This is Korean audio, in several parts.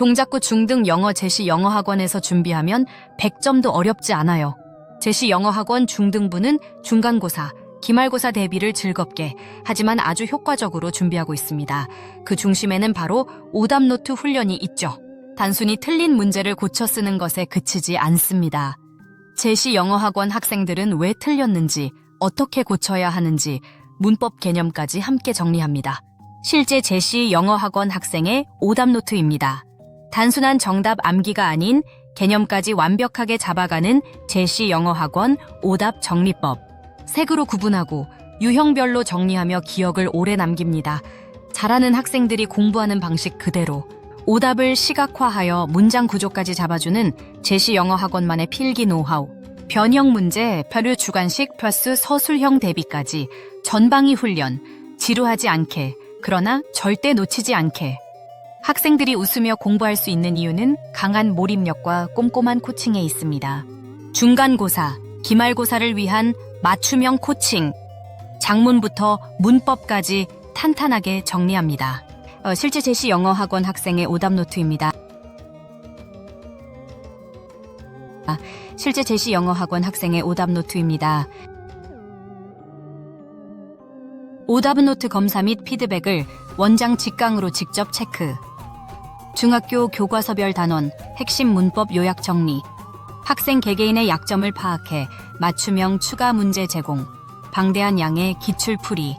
동작구 중등 영어 제시 영어 학원에서 준비하면 100점도 어렵지 않아요. 제시 영어 학원 중등부는 중간고사, 기말고사 대비를 즐겁게 하지만 아주 효과적으로 준비하고 있습니다. 그 중심에는 바로 오답노트 훈련이 있죠. 단순히 틀린 문제를 고쳐 쓰는 것에 그치지 않습니다. 제시 영어 학원 학생들은 왜 틀렸는지, 어떻게 고쳐야 하는지, 문법 개념까지 함께 정리합니다. 실제 제시 영어 학원 학생의 오답노트입니다. 단순한 정답 암기가 아닌 개념까지 완벽하게 잡아가는 제시 영어 학원 오답 정리법. 색으로 구분하고 유형별로 정리하며 기억을 오래 남깁니다. 잘하는 학생들이 공부하는 방식 그대로 오답을 시각화하여 문장 구조까지 잡아주는 제시 영어 학원만의 필기 노하우. 변형 문제, 표류 주관식 플러스 서술형 대비까지 전방위 훈련, 지루하지 않게, 그러나 절대 놓치지 않게. 학생들이 웃으며 공부할 수 있는 이유는 강한 몰입력과 꼼꼼한 코칭에 있습니다. 중간고사, 기말고사를 위한 맞춤형 코칭, 장문부터 문법까지 탄탄하게 정리합니다. 어, 실제 제시 영어 학원 학생의 오답 노트입니다. 아, 실제 제시 영어 학원 학생의 오답 노트입니다. 오답 노트 검사 및 피드백을 원장 직강으로 직접 체크. 중학교 교과서별 단원, 핵심 문법 요약 정리. 학생 개개인의 약점을 파악해 맞춤형 추가 문제 제공. 방대한 양의 기출 풀이.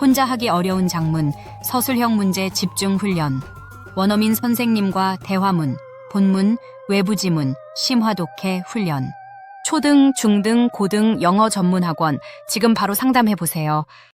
혼자 하기 어려운 장문, 서술형 문제 집중 훈련. 원어민 선생님과 대화문, 본문, 외부 지문, 심화 독해 훈련. 초등, 중등, 고등 영어 전문 학원 지금 바로 상담해 보세요.